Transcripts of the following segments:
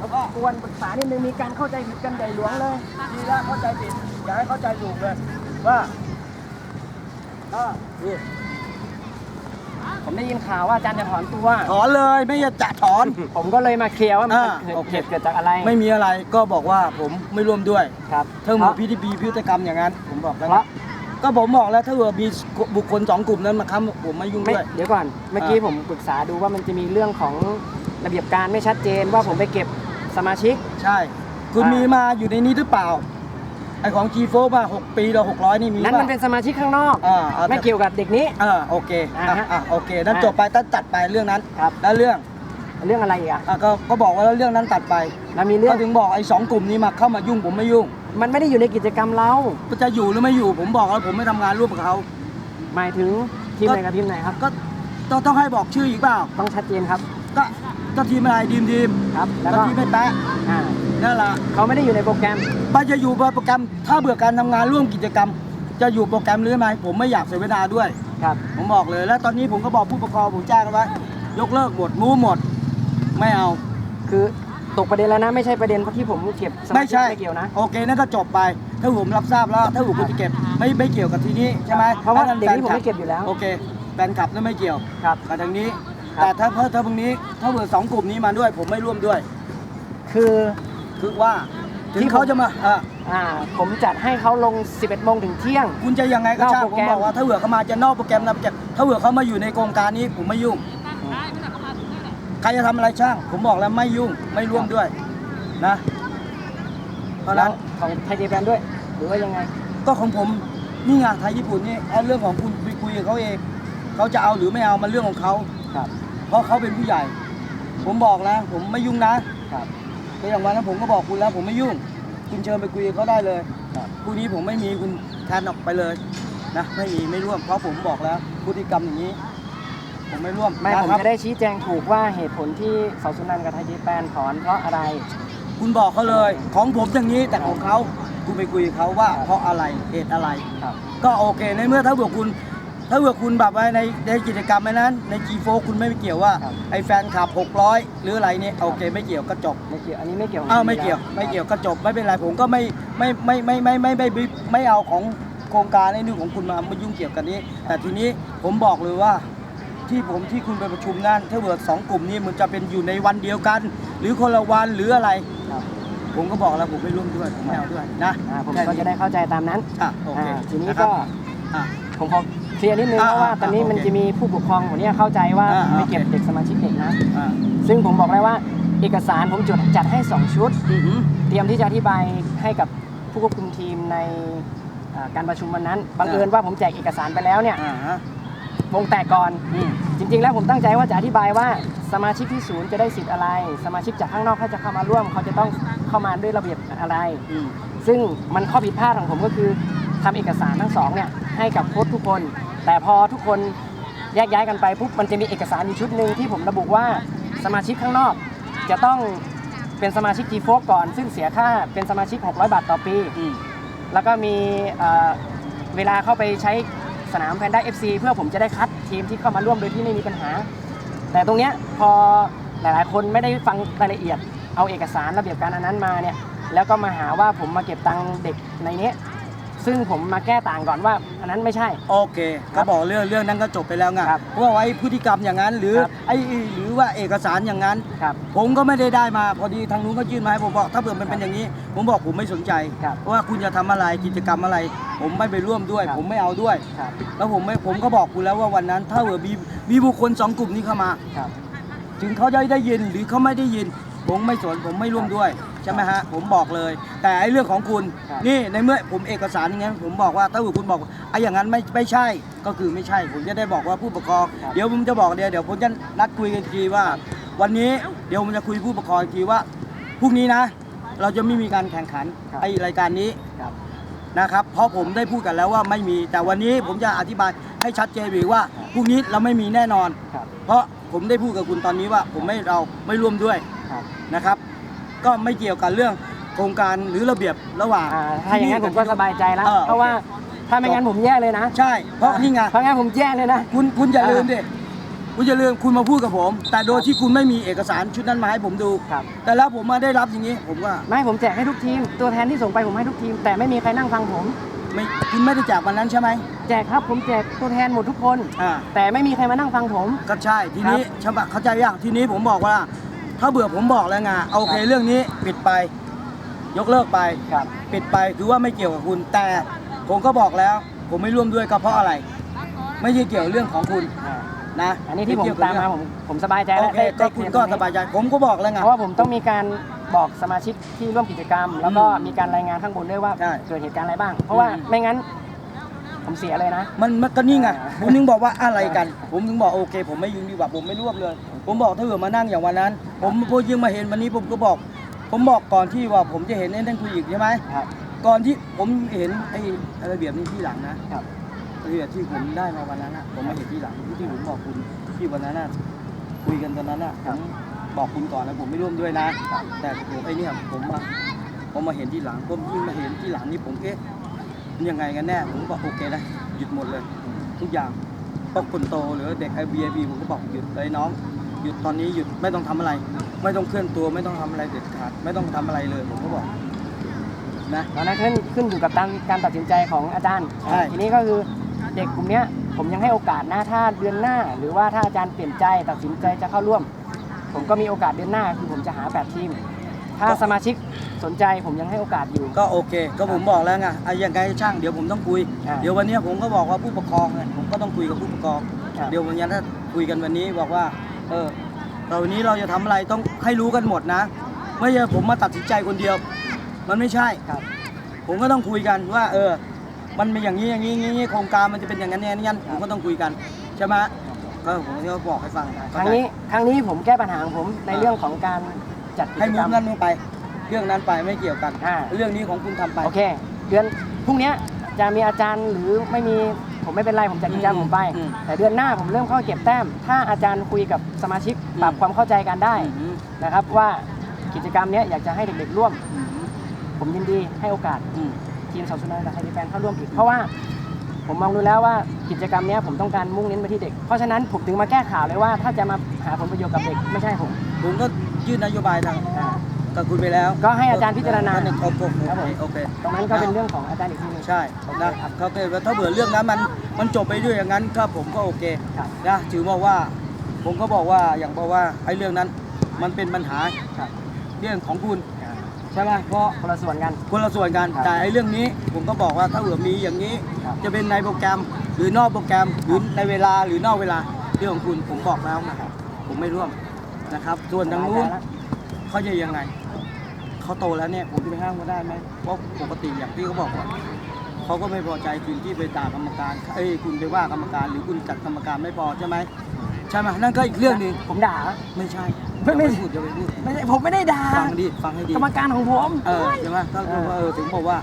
รบกวนปรึกษานิดนึงมีการเข้าใจผิดกันใหญ่หลวงเลยดีแล้วเข้าใจผิดอย่าให้เข้าใจถูกเลยว่าอ่านี่ผมได้ยินข่าวว่าอาจารย์จะถอนตัว ถอนเลยไม่จะถอน ผมก็เลยมาเคลียร์ว่ามันอ่าเกิดโอเค เหตุเกิดจากอะไรไม่มีอะไรก็บอกว่าผมไม่ร่วมด้วย ครับถ้าเพหมูราะพิธีบีพิธีกรรมอย่างนั้น ผมบอกแล้วเพราะก็ผมบอกแล้วถ้าเกิดมีบุคคลสองกลุ่มนั้นมาค้ำผมไม่ยุ่งไม่ด้วย เดี๋ยวก่อนเมื่อกี้ผมปรึกษาดูว่ามันจะมีเรื่องของระเบียบการไม่ชัดเจนว่าผมไปเก็บ สมาชิก ใช่ คุณอ่ามี มีมาอยู่ในนี้หรือเปล่า ไอของ G4 มา 6 ปีละ600 นี่มีนั้นป่ะมันเป็นสมาชิกข้างนอก อ่าอาไม่เกี่ยวกับเด็กนี้ อ่าโอเคอะอ่าฮะอะโอเค นั้นอ่าจบไปตั้งตัดไปเรื่องนั้น ครับ แล้วเรื่องเรื่องอะไรอีกอะอะก็ก็บอกว่าแล้วเรื่องนั้นตัดไปแล้วมีเรื่อก็งถึงบอกไอ้สองกลุ่มนี้มาเข้ามายุ่งผมไม่ยุ่งมันไม่ได้อยู่ในกิจกรรมเรา ก็จะอยู่หรือไม่อยู่ผมบอกแล้วผมไม่ทำงานร่วมกับเขาหมายถึงทีมไหนกับทีมไหนครับ ก็ต้องต้องให้บอกชื่ออีกเปล่า ต้องชัดเจนครับ ก็ก็ทีมอะไรดีมดีมครับแล้วก็ก็ทีมไม่แปะอ่านั่นแหละเขาไม่ได้อยู่ในโปรแกรมป้าจะอยู่โปรแกรม ถ้าเบื่อการทำงานร่วมกิจกรรม จะอยู่โปรแกรมหรือไม่ผมไม่อยากเสียเวลาด้วยครับ ผมบอกเลย แล้วตอนนี้ผมก็บอกผู้ปกครองผมแจ้งกันไว้ยกเลิกหมดมูหมด ไม่เอา คือตกประเด็นแล้วนะ ไม่ใช่ประเด็นที่ผมเก็บสมาไม่ชิกใช่ไม่เกี่ยวนะโอเคนั่นก็จบไป ถ้าผมรับทราบแล้วถ้าผมคุณจะเก็บไม่ไม่เกี่ยวกับทีนี้ใช่ไหมเพราะว่าถ้เด็กนี่ผมแฟไม่เก็บอยู่แล้วโอเคแฟนคลับนั่นไม่เกี่ยวครับกับทางนี้ ครับ แต่ถ้าเพิ่มถ้าพวกนี้ถ้าเผื่อสองกลุ่มนี้มาด้วย ผมไม่ร่วมด้วย คือคือว่าถึที่งผมเขาจะมาเอออ่าผมจัดให้เขาลง 11โมงถึงเที่ยง คุณจะยังไงก็ช่างนอกผโปรมแกรม บอกว่าถ้าเผื่อเขามาจะนอกโปรแกรมนะโปรแกรมถ้าเผื่อเขามาอยู่ในโครงการนี้ผมไม่ยุ่ง ใครจะทำอะไรช่าง ผมบอกแล้วไม่ยุ่งไม่ร่วมด้วยนะเพราะฉะแล้นั้วนของไทยเจแปนด้วย หรือว่ายังไง ก็ของผมนี่ไงไทยญี่ปุ่นนี่เอาเรื่องของคุณไปคุยกับเขาเองเขาจะเอาหรือไม่เอามันเรื่องของเขา ครับ เพราะเขาเป็นผู้ใหญ่ ผมบอกนะ ผมไม่ยุ่งนะครับก็อย่างวันนั้นผมก็บอกคุณแล้ว ผมไม่ยุ่ง คุณเชิญไปคุยกับเขาได้เลยครับพรุ่งนี้ผมไม่มีคุณแทนออกไปเลยนะไม่มีไม่ร่วมเพราะผมบอกแล้วพฤติกรรมอย่างนี้ ผมไม่ร่วมไม่นะผมครับ จะได้ชี้แจงถูกว่าเหตุผลที่เสาสุนันท์กับไทยเจแปนถอนเพราะอะไร คุณบอกเขาเลย ของผมอย่างนี้แต่ของเขาคุณไปคุยกับเขาว่าครับเพราะอะไรเหตุอะไร ครับ ก็โอเคในเมื่อถ้าเผื่อคุณ ถ้าเผื่อคุณแบบว่าในในกิจกรรมนั้น ใน G4 คุณไม่เกี่ยวว่าครับ ไอ้แฟนคลับ 600 หรืออะไรเนี่ยโอเคไม่เกี่ยวก็จบไม่เกี่ยวอันนี้ไม่เกี่ยวอ้าวไม่เกี่ยวไม่เกี่ยวก็จบไม่เป็นไรผมก็ไม่ไม่ไม่ไม่ไม่ไม่ไม่ไม่ไม่เอาของโครงการในนู่นของคุณมามายุ่งเกี่ยวกันนี้ แต่ทีนี้ผมบอกเลยว่า ที่ผมที่คุณไปประชุมนั่นถ้าเกิดสองกลุ่มนี้มันจะเป็นอยู่ในวันเดียวกัน หรือคนละวันหรืออะไร ครับผมก็บอกแล้วผมไม่ร่วมด้วยผมไม่เอาด้วยนะอ่าผมแค่ก็นี้จะได้เข้าใจตามนั้นอะโอเคอ่าทีนี้ะครับก็อะผมขอ เคลียร์นิดนึงอ่าเพราะว่าอ่าตอนนี้มันโอเคจะมีผู้ปกครองคนนี้เข้าใจว่าอ่าไม่เก็บโอเคเด็กสมาชิกเด็กนะอะซึ่งผมบอกแล้วว่าเอกสารผมจดจัดให้ 2 ชุดอือหือเตรียมที่จะอธิบายให้กับผู้ควบคุมทีมในอ่าการประชุมวันนั้นบังเอิญว่าผมแจกเอกสารไปแล้วเนี่ยอ่าฮะวงแตกก่อนอืมจริง ๆ แล้วผมตั้งใจว่าจะอธิบายว่าสมาชิกที่ศูนย์จะได้สิทธิ์อะไร สมาชิกจากข้างนอกถ้าจะเข้ามาร่วม เขาจะต้องเข้ามาด้วยระเบียบอะไรอืมซึ่งมันข้อผิดพลาดของผมก็คือทำเอกสารทั้งสองเนี่ย ให้กับโค้ชทุกคน แต่พอทุกคนแยกย้ายกันไปปุ๊บมันจะมีเอกสารอยู่ชุดหนึ่งที่ผมระบุว่าสมาชิกข้างนอก จะต้องเป็นสมาชิก G4 ก่อน ซึ่งเสียค่าเป็นสมาชิก 600 บาทต่อปี แล้วก็มีเวลาเข้าไปใช้สนามแพนด้า FC เพื่อผมจะได้คัดทีมที่เข้ามาร่วมโดยที่ไม่มีปัญหา แต่ตรงเนี้ยพอหลายๆ คนไม่ได้ฟังรายละเอียด เอาเอกสารระเบียบการอันนั้นมาเนี่ยแล้วก็มาหาว่าผมมาเก็บตังค์เด็กในนี้ ซึ่งผมมาแก้ต่างก่อนว่า อันนั้นไม่ใช่ โอเคก็บอกเรื่องเรื่องนั้นก็จบไปแล้วไงครับว่าไว้พฤติกรรมอย่างนั้น หรือครับ ไอ้หรือว่าเอกสารอย่างนั้น ครับ ผมก็ไม่ได้ได้มาพอดีทางนู้นก็ยื่นมาให้ผมบอกถ้าเผื่อมันเป็นอย่างนี้ ผมบอกผมไม่สนใจ ครับว่าคุณจะทำอะไรกิจกรรมอะไร ผมไม่ไปร่วมด้วย ครับ ผมไม่เอาด้วย ครับแล้วผมไม่ผมก็บอกคุณแล้วว่าวันนั้น ถ้าเผื่อมีมีบุคคลสองกลุ่มนี้เข้ามา ครับ ถึงเขาจะได้ยินหรือเขาไม่ได้ยิน ผมไม่สนผมไม่ร่วมด้วย ใช่ไหมฮะผมบอกเลย แต่ไอ้เรื่องของคุณครับนี่ในเมื่อผมเอกสารอย่างนั้นผมบอกว่าถ้าเกิดคุณบอกไอ้อย่างนั้นไม่ไม่ใช่ก็คือไม่ใช่ ผมจะได้บอกว่าผู้ปกครองครับ เดี๋ยวผมจะบอกเดี๋ยวเดี๋ยวผมจะนัดคุยกันอีกทีว่า วันนี้เดี๋ยวผมจะคุยผู้ปกครองอีกทีว่าพรุ่งนี้นะ เราจะไม่มีการแข่งขันครับไอ้รายการนี้ ครับ นะครับ เพราะผมได้พูดกันแล้วว่าไม่มี แต่วันนี้ผมจะอธิบายให้ชัดเจนอีกว่าพรุ่งนี้เราไม่มีแน่นอน ครับ เพราะผมได้พูดกับคุณตอนนี้ว่า ผมไม่เราไม่ร่วมด้วยครับ นะครับ ก็ไม่เกี่ยวกับเรื่องโครงการหรือระเบียบระหว่างอ่าถ้าอย่างนั้นผมก็สบายใจแล้วออเพราะว่าถ้าไม่งั้นผมแย่เลยนะใช่ เพราะนี่ไงเพราะงั้นผมแย่เลยนะ คุณคุณอย่าลืมดิคุณอย่าลืมคุณมาพูดกับผม แต่โดยที่คุณไม่มีเอกสารชุดนั้นมาให้ผมดู ครับ แต่แล้วผมมาได้รับอย่างนี้ ผมก็ไม่ผมแจกให้ทุกทีม ตัวแทนที่ส่งไปผมให้ทุกทีม แต่ไม่มีใครนั่งฟังผม ไม่คุณไม่ได้แจกวันนั้นใช่ไหมแจกครับผมแจกตัวแทนหมดทุกคน อ่า แต่ไม่มีใครมานั่งฟังผม ก็ใช่ทีนี้ใช่ปะเข้าใจยังทีนี้ผมบอกว่า ถ้าเบื่อผมบอกแล้วไงโอเคเรื่องนี้ปิดไป ยกเลิกไปครับปิดไปคือว่าไม่เกี่ยวกับคุณแต่ผมก็บอกแล้ว ผมไม่ร่วมด้วยก็เพราะอะไร ไม่ใช่เกี่ยวเรื่องของคุณอ่านะอันนี้ที่ผมไเกี่ยวกับตามมาเรื่องผมผมสบายใจโอแล้วเคได้ก็ได้คุณเคลียร์ก็ตรงนี้สบายใจผมก็บอกแล้วไงเพราะว่าผมต้องมีการบอกสมาชิกที่ร่วมกิจกรรม แล้วก็อืมมีการรายงานข้างบนด้วยว่าใช่เกิดเหตุการณ์อะไรบ้าง เพราะว่าอืมไม่งั้น ผมเสียเลยนะ มันมันก็นี่ไงอ่าผมถึงบอกว่าอะไรกัน ผมถึงบอกโอเค ผมไม่ยุ่งดีกว่าผมไม่ร่วมเลย ผมบอกถ้าเกิดมานั่งอย่างวันนั้น ผมพอยิ่งมาเห็นวันนี้ผมก็บอก ผมบอกก่อนที่ว่าผมจะเห็นไอ้นั่นคุยอีกใช่ไหมครับก่อนที่ผมเห็นไอ้ระเบียบนี้ที่หลังนะครับระเบียบที่ผมได้มาวันนั้นนะผมมาเห็นที่หลังที่ผมบอกคุณที่วันนั้นน่ะคุยกันตอนนั้นน่ะผมบอกคุณก่อนแล้วผมไม่ร่วมด้วยนะ แต่ผมไอ้เนี่ยผมมาผมมาเห็นที่หลังผมยิ่งมาเห็นที่หลังนี่ผมเอ๊ะมัน ยังไงกันแน่ผมก็บอกโอเคนะหยุดหมดเลย ทุกอย่างพวกคนโตหรือเด็กไอบีไอบีผมก็บอกหยุดเลยน้อง หยุดตอนนี้หยุดไม่ต้องทำอะไร ไม่ต้องเคลื่อนตัวไม่ต้องทำอะไรเด็ดขาดไม่ต้องทำอะไรเลยผมก็บอกนะตอนนั้นขึ้นขึ้นอยู่กับการการตัดสินใจของอาจารย์ใช่ทีนี้ก็คือเด็กกลุ่มเนี้ยผมยังให้โอกาสนะถ้าเดือนหน้า หรือว่าถ้าอาจารย์เปลี่ยนใจตัดสินใจจะเข้าร่วม ผมก็มีโอกาสเดือนหน้า คือผมจะหา8ทีม ถ้าสมาชิก สนใจผมยังให้โอกาสอยู่ ก็โอเค ก็ผมบอกแล้วไงไอ้ยังไงช่างเดี๋ยวผมต้องคุย อ่าเดี๋ยววันนี้ผมก็บอกว่าผู้ปกครองเนี่ยผมก็ต้องคุยกับผู้ปกครอง ครับ เดี๋ยววันนี้ถ้าคุยกันวันนี้บอกว่า เออเราวันนี้เราจะทำอะไรต้องให้รู้กันหมดนะ ไม่ใช่ผมมาตัดสินใจคนเดียว มันไม่ใช่ ครับ ผมก็ต้องคุยกันว่า เออ มันเป็นอย่างนี้อย่างนี้อย่างนี้โครงการมันจะเป็นอย่างนั้นอย่างนี้อย่างนั้นผมก็ต้องคุยกันใช่ไหมก็ผมก็บอกให้ฟังครั้งนี้ครั้งนี้ผมแก้ปัญหาของผมในเรื่องของการจัดกิให้จมุกรรมมนั้นไม่ไป เรื่องนั้นไปไม่เกี่ยวกัน อ่า เรื่องนี้ของคุณทำไป โอเค เดือนพรุ่งเนี้ยจะมีอาจารย์หรือไม่มีผมไม่เป็นไรผมจัดกิจกรรมผมไป อืมแต่เดือนหน้าผมเริ่มเข้าเก็บแต้ม ถ้าอาจารย์คุยกับสมาชิกอืมปรับความเข้าใจกันได้อืมนะครับ ว่ากิจกรรมเนี้ยอยากจะให้เด็กๆร่วม อืมผมยินดีให้โอกาสอืม ทีมสาวสุนันท์กับไทยแฟนเข้าร่วมอีกเพราะว่า ผมมองดูแล้วว่ากิจกรรมเนี้ยผมต้องการมุ่งเน้นไปที่เด็ก เพราะฉะนั้นผมถึงมาแก้ข่าวเลยว่า ถ้าจะมาหาผลประโยชน์กับเด็กไม่ใช่ผม ผมก็ยื่นนโยบายทางอ่า กับคุณไปแล้วก็ให้อาจารย์พิจารณาโอเคโอเคครับผมโอเคตรงนั้นก็เป็นเรื่องของอาจารย์อีกทีหนึงใช่นะครับเขาเกิดว่าถ้าเบื่อเรื่องนั้นมันมันจบไปด้วยอย่างนั้นก็ผมก็โอเคครับนะถือว่าว่า ผมก็บอกว่าอย่างบอกว่าไอ้เรื่องนั้นมันเป็นปัญหาครับเรื่องของคุณอ่าใช่ไหมเพราะคนละส่วนกันคนละส่วนกันครับแต่ไอ้เรื่องนี้ผมก็บอกว่าถ้าเบื่อมีอย่างนี้ครับจะเป็นในโปรแกรมหรือนอกโปรแกรมหรือในเวลาหรือนอกเวลาเรื่องของคุณผมบอกแล้วนะครับผมไม่ร่วมนะครับ ส่วนทางนู้นเขาจะยังไง เขาโตแล้วเนี่ยผมจะไปห้ามเขาได้ไหมเพราะปกติอย่างที่เขาบอกว่าเขาก็ไม่พอใจคุณที่ไปด่ากรรมการเอ้ยคุณไปว่ากรรมการหรือคุณจัดกรรมการไม่พอใช่ไหมใช่ไหมนั่นก็อีกเรื่องหนึ่งผมด่าไม่ใช่ไม่ไม่อย่าพูดอย่าไปพูดไม่ใช่ผมไม่ได้ด่าฟังดิฟังให้ดีกรรมการของผมเออใช่ไหมก็คือว่าเออถึงบอกว่า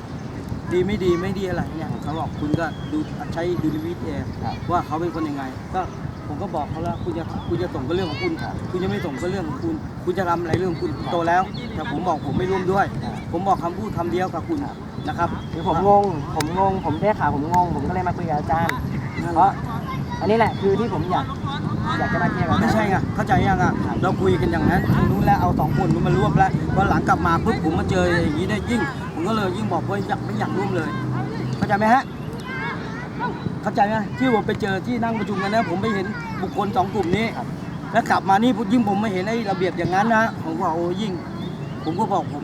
ดีไม่ดีไม่ดีอะไรเนี่ยเขาบอกคุณก็ดูใช้ดูลวิทย์เองครับว่าเขาเป็นคนยังไง ก็ ผมก็บอกเขาแล้วคุณจะคุณจะส่งก็เรื่องของคุณคุณจะไม่ส่งก็เรื่องของคุณ คุณจะทำอะไรเรื่องของคุณโตแล้ว แต่ผมบอกผมไม่ร่วมด้วย ผมบอกคำพูดคำเดียวกับคุณนะครับคือผมงง ผมงง ผมได้ข่าวผมงง ผมก็เลยมาคุยกับอาจารย์ เพราะอันนี้แหละคือที่ผมอยากอยากจะมาเคลียร์กับอาจารย์ไม่ใช่ไงเข้าใจยังอะเราคุยกันอย่างนั้นทางนู้นแล้วเอาสองคนนู้นมาร่วมแล้ววันหลังกลับมาปุ๊บผมมาเจออย่างนี้ได้ยิ่ง ผมก็เลยยิ่งบอกว่าอยากไม่อยากร่วมเลย เข้าใจไหมฮะเข้าใจไหมที่ผมไปเจอที่นั่งประชุมกันนะผมไปเห็น บุคคลสองกลุ่มนี้ครับแล้วกลับมานี่ยิ่งผมไม่เห็นไอ้ระเบียบอย่างนั้นนะผมว่าโอ้ยิ่ง ผมก็บอกผม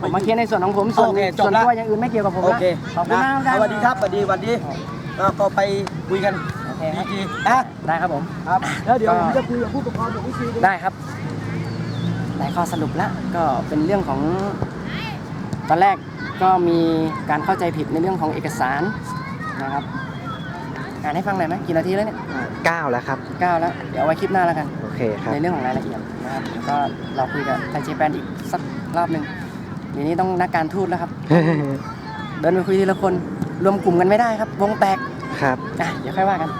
ผมมาเคลียร์ในส่วนของผมส่วนโอเคจบส่วนละ ตัวอย่างอื่นไม่เกี่ยวกับผมโอละเคขอบคุณมากนะสวัสดีครับสวัสดีสวัสดีก็ก็ไปคุยกันโอเคคดีรับจีนะได้ครับผม ครับแล้วเดี๋ยวก็ผมจะคุยกับผู้ปกครองกับวิซีด้วยได้ครับ ได้ข้อสรุปแล้วก็เป็นเรื่องของ ตอนแรกก็มีการเข้าใจผิดในเรื่องของเอกสารนะครับ อ่านให้ฟังหน่อยไหมกี่นาทีแล้วเนี่ยเก้าแล้วครับเก้าแล้ว เดี๋ยวเอาไว้คลิปหน้าแล้วกัน โอเคครับ ในเรื่องของรายละเอียดนะครับก็เราคุยกับไทยเจแปนอีกสักรอบหนึ่งทีนี้ต้องนักการทูตแล้วครับ เดินไปคุยทีละคน รวมกลุ่มกันไม่ได้ครับ วงแตก ครับ อะ เดี๋ยวค่อยว่ากัน